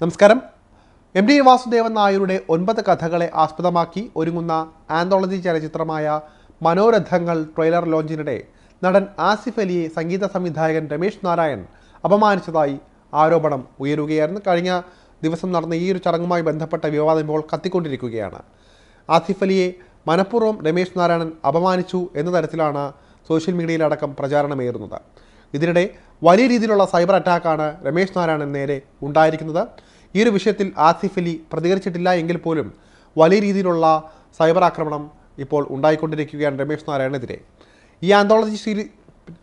നമസ്കാരം. M D Vasudevan നായരുടെ ഒൻപത് കഥകളെ ആസ്പദമാക്കി ഒരുങ്ങുന്ന ആന്തോളജി ചലച്ചിത്രമായ മനോരഥങ്ങൾ ട്രെയിലർ ലോഞ്ചിനിടെ നടൻ ആസിഫ് അലിയെ സംഗീത സംവിധായകൻ രമേശ് നാരായൺ അപമാനിച്ചതായി ആരോപണം ഉയരുകയായിരുന്നു. കഴിഞ്ഞ ദിവസം നടന്ന ഈ ഒരു ചടങ്ങുമായി ബന്ധപ്പെട്ട വിവാദം ഇപ്പോൾ കത്തിക്കൊണ്ടിരിക്കുകയാണ്. ആസിഫ് അലിയെ മനഃപൂർവം രമേശ് നാരായണൻ അപമാനിച്ചു എന്ന തരത്തിലാണ് സോഷ്യൽ മീഡിയയിലടക്കം പ്രചാരണമേറുന്നത്. ഇതിനിടെ വലിയ രീതിയിലുള്ള സൈബർ അറ്റാക്കാണ് രമേശ് നാരായണൻ നേരെ ഉണ്ടായിരിക്കുന്നത്. ഈ ഒരു വിഷയത്തിൽ ആസിഫ് അലി പ്രതികരിച്ചിട്ടില്ല എങ്കിൽ പോലും വലിയ രീതിയിലുള്ള സൈബർ ആക്രമണം ഇപ്പോൾ ഉണ്ടായിക്കൊണ്ടിരിക്കുകയാണ് രമേശ് നാരായണനെതിരെ. ഈ ആന്തോളജി സീരി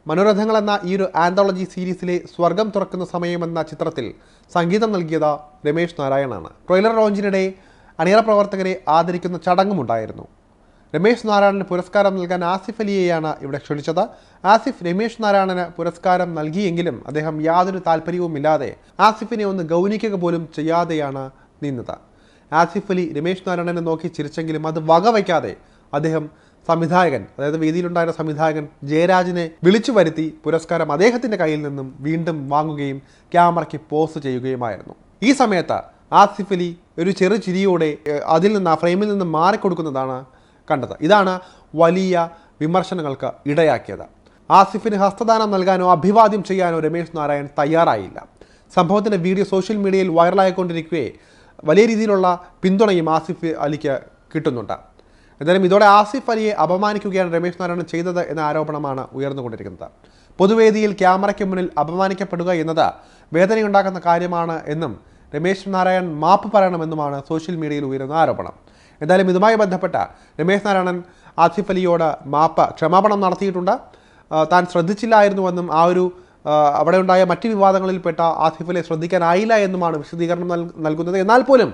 മനോരഥങ്ങൾ എന്ന ഈ ഒരു ആന്തോളജി സീരീസിലെ സ്വർഗം തുറക്കുന്ന സമയം എന്ന ചിത്രത്തിൽ സംഗീതം നൽകിയത് രമേശ് നാരായണാണ്. ട്രെയിലർ ലോഞ്ചിനിടെ അണിയറ പ്രവർത്തകരെ ആദരിക്കുന്ന ചടങ്ങുമുണ്ടായിരുന്നു. രമേശ് നാരായണന് പുരസ്കാരം നൽകാൻ ആസിഫ് അലിയെയാണ് ഇവിടെ ക്ഷണിച്ചത്. ആസിഫ് രമേശ് നാരായണന് പുരസ്കാരം നൽകിയെങ്കിലും അദ്ദേഹം യാതൊരു താല്പര്യവുമില്ലാതെ ആസിഫിനെ ഒന്ന് ഗൗനിക്കുക പോലും ചെയ്യാതെയാണ് നിന്നത്. ആസിഫ് അലി രമേശ് നാരായണനെ നോക്കി ചിരിച്ചെങ്കിലും അത് വകവയ്ക്കാതെ അദ്ദേഹം സംവിധായകൻ അതായത് വേദിയിലുണ്ടായിരുന്ന സംവിധായകൻ ജയരാജിനെ വിളിച്ചു വരുത്തി പുരസ്കാരം അദ്ദേഹത്തിന്റെ കയ്യിൽ നിന്നും വീണ്ടും വാങ്ങുകയും ക്യാമറയ്ക്ക് പോസ്റ്റ് ചെയ്യുകയുമായിരുന്നു. ഈ സമയത്ത് ആസിഫ് അലി ഒരു ചെറു ചിരിയോടെ അതിൽ നിന്ന് ആ ഫ്രെയിമിൽ നിന്ന് മാറിക്കൊടുക്കുന്നതാണ് കണ്ടത്. ഇതാണ് വലിയ വിമർശനങ്ങൾക്ക് ഇടയാക്കിയത്. ആസിഫിന് ഹസ്തദാനം നൽകാനോ അഭിവാദ്യം ചെയ്യാനോ രമേശ് നാരായൺ തയ്യാറായില്ല. സംഭവത്തിന്റെ വീഡിയോ സോഷ്യൽ മീഡിയയിൽ വൈറലായിക്കൊണ്ടിരിക്കുകയെ വലിയ രീതിയിലുള്ള പിന്തുണയും ആസിഫ് അലിക്ക് കിട്ടുന്നുണ്ട്. എന്തായാലും ഇതോടെ ആസിഫ് അലിയെ അപമാനിക്കുകയാണ് രമേശ് നാരായണൻ ചെയ്തത് എന്ന ആരോപണമാണ് ഉയർന്നുകൊണ്ടിരിക്കുന്നത്. പൊതുവേദിയിൽ ക്യാമറയ്ക്ക് മുന്നിൽ അപമാനിക്കപ്പെടുക എന്നത് വേദനയുണ്ടാക്കുന്ന കാര്യമാണ് എന്നും രമേശ് നാരായൺ മാപ്പ് പറയണമെന്നുമാണ് സോഷ്യൽ മീഡിയയിൽ ഉയരുന്ന ആരോപണം. എന്തായാലും ഇതുമായി ബന്ധപ്പെട്ട രമേശ് നാരായണൻ ആസിഫ് അലിയോട് മാപ്പ് ക്ഷമാപണം നടത്തിയിട്ടുണ്ട്. താൻ ശ്രദ്ധിച്ചില്ലായിരുന്നുവെന്നും ആ ഒരു അവിടെ ഉണ്ടായ മറ്റ് വിവാദങ്ങളിൽപ്പെട്ട അലിയെ ശ്രദ്ധിക്കാനായില്ല എന്നുമാണ് വിശദീകരണം നൽ- നൽകുന്നത്. എന്നാൽ പോലും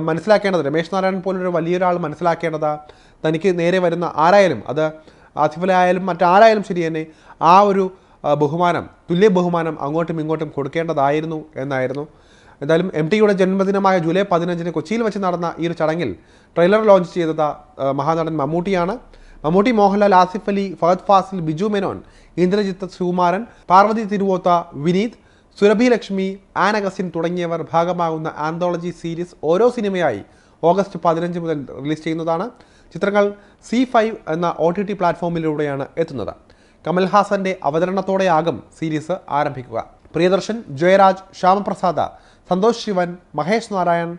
മനസ്സിലാക്കേണ്ടത് രമേശ് നാരായണൻ പോലൊരു വലിയൊരാൾ മനസ്സിലാക്കേണ്ടത് തനിക്ക് നേരെ വരുന്ന ആരായാലും അത് ആസിഫ് അലി ആയാലും മറ്റാരായാലും ശരി തന്നെ ആ ഒരു ബഹുമാനം തുല്യ ബഹുമാനം അങ്ങോട്ടും ഇങ്ങോട്ടും കൊടുക്കേണ്ടതായിരുന്നു എന്നായിരുന്നു എന്തായാലും എം ടിയുടെ ജന്മദിനമായ ജൂലൈ പതിനഞ്ചിന് കൊച്ചിയിൽ വെച്ച് നടന്ന ഈ ഒരു ചടങ്ങിൽ ട്രെയിലർ ലോഞ്ച് ചെയ്തത് മഹാനടൻ മമ്മൂട്ടിയാണ്. മമ്മൂട്ടി മോഹൻലാൽ ആസിഫ് അലി ഫഹദ് ഫാസിൽ ബിജു മേനോൻ ഇന്ദ്രജിത്ത് സുകുമാരൻ പാർവതി തിരുവോത്ത വിനീത് സുരഭി ലക്ഷ്മി ആൻ തുടങ്ങിയവർ ഭാഗമാകുന്ന ആന്തോളജി സീരീസ് ഓരോ സിനിമയായി ഓഗസ്റ്റ് പതിനഞ്ച് മുതൽ റിലീസ് ചെയ്യുന്നതാണ്. ചിത്രങ്ങൾ സി ഫൈവ് എന്ന ഒ ടി ടി പ്ലാറ്റ്ഫോമിലൂടെയാണ് എത്തുന്നത്. കമൽഹാസന്റെ അവതരണത്തോടെയാകും സീരീസ് ആരംഭിക്കുക. പ്രിയദർശൻ ജയരാജ് ശ്യാമപ്രസാദ സന്തോഷ് ശിവൻ മഹേഷ് നാരായൺ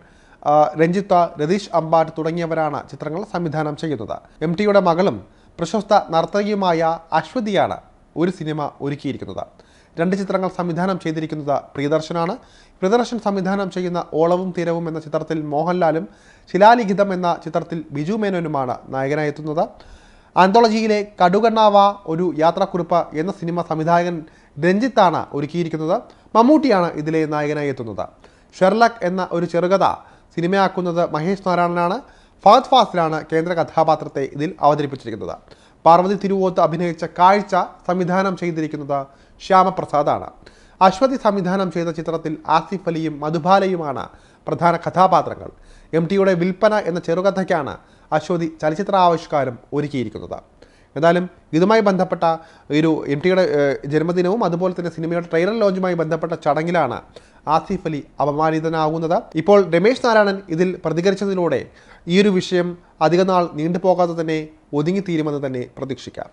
രഞ്ജിത്ത രതീഷ് അമ്പാട്ട് തുടങ്ങിയവരാണ് ചിത്രങ്ങൾ സംവിധാനം ചെയ്യുന്നത്. എം ടിയുടെ മകളും പ്രശസ്ത നർത്തകിയുമായ അശ്വതിയാണ് ഒരു സിനിമ ഒരുക്കിയിരിക്കുന്നത്. രണ്ട് ചിത്രങ്ങൾ സംവിധാനം ചെയ്തിരിക്കുന്നത് പ്രിയദർശനാണ്. പ്രിയദർശൻ സംവിധാനം ചെയ്യുന്ന ഓളവും തീരവും എന്ന ചിത്രത്തിൽ മോഹൻലാലും ശിലാലിഖിതം എന്ന ചിത്രത്തിൽ ബിജു മേനോനുമാണ് നായകനായി എത്തുന്നത്. ആന്തോളജിയിലെ കടുകണ്ണാവ ഒരു യാത്രാക്കുറിപ്പ് എന്ന സിനിമ സംവിധായകൻ രഞ്ജിത്താണ് ഒരുക്കിയിരിക്കുന്നത്. മമ്മൂട്ടിയാണ് ഇതിലെ നായകനായി എത്തുന്നത്. ഷെർലക് എന്ന ഒരു ചെറുകഥ സിനിമയാക്കുന്നത് മഹേഷ് നാരായണനാണ്. ഫഹദ് ഫാസിലാണ് കേന്ദ്ര കഥാപാത്രത്തെ ഇതിൽ അവതരിപ്പിച്ചിരിക്കുന്നത്. പാർവതി തിരുവോത്ത് അഭിനയിച്ച കാഴ്ച സംവിധാനം ചെയ്തിരിക്കുന്നത് ശ്യാമപ്രസാദാണ്. അശ്വതി സംവിധാനം ചെയ്ത ചിത്രത്തിൽ ആസിഫ് അലിയും മധുബാലയുമാണ് പ്രധാന കഥാപാത്രങ്ങൾ. എം ടിയുടെ വിൽപ്പന എന്ന ചെറുകഥയ്ക്കാണ് അശ്വതി ചലച്ചിത്ര ആവിഷ്കാരം ഒരുക്കിയിരിക്കുന്നത്. എന്തായാലും ഇതുമായി ബന്ധപ്പെട്ട ഒരു എം ടിയുടെ ജന്മദിനവും അതുപോലെ തന്നെ സിനിമയുടെ ട്രെയിലർ ലോഞ്ചുമായി ബന്ധപ്പെട്ട ചടങ്ങിലാണ് ആസിഫ് അലി അപമാനിതനാകുന്നത്. ഇപ്പോൾ രമേശ് നാരായണൻ ഇതിൽ പ്രതികരിച്ചതിലൂടെ ഈ ഒരു വിഷയം അധികനാൾ നീണ്ടുപോകാതെ തന്നെ ഒതുങ്ങിത്തീരുമെന്ന് തന്നെ പ്രതീക്ഷിക്കാം.